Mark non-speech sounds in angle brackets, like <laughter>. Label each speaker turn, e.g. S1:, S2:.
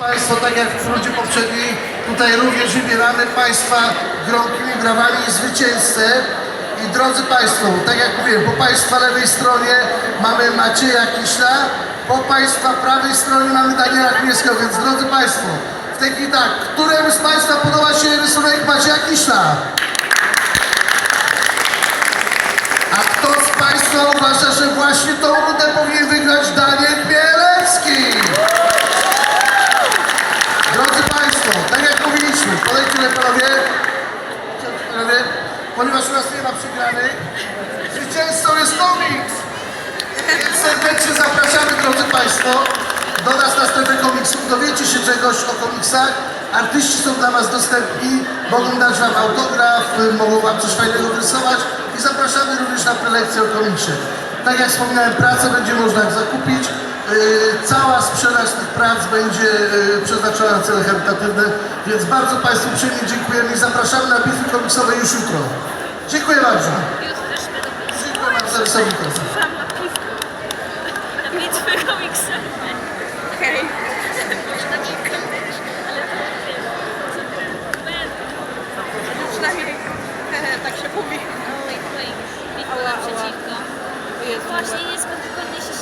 S1: Państwo, tak jak w rundzie poprzedniej, tutaj również wybieramy Państwa gromkimi brawami zwycięzcę. I drodzy Państwo, tak jak mówiłem, po Państwa lewej stronie mamy Macieja Kiśla, po Państwa prawej stronie mamy Daniela Chmielskiego, więc drodzy Państwo, w tej chwili tak, któremu z Państwa podoba się rysunek Macieja Kiśla? A kto z Państwa uważa, że właśnie tą rundę powinien ponieważ nas nie ma przegranych, zwycięzcą jest komiks! Więc serdecznie zapraszamy, drodzy Państwo, do nas na strefę komiksów. Dowiecie się czegoś o komiksach. Artyści są dla Was dostępni, mogą dać Wam autograf, mogą Wam coś fajnego rysować i zapraszamy również na prelekcję o komiksie. Tak jak wspominałem, pracę będzie można zakupić. Yy, Cała sprzedaż tych prac będzie yy, przeznaczona na cele charytatywne, więc bardzo Państwu uprzejmie dziękujemy i zapraszamy na bitwy komiksowe już jutro. Dziękuję bardzo. Dziękuję bardzo za rysowników.
S2: Mam na piwko. Na bitwy komiksowe. Okej.
S3: Przynajmniej <laughs> tak się mówi.
S2: Oj, bitwa naprzeciwko. Właśnie nie spokojnie się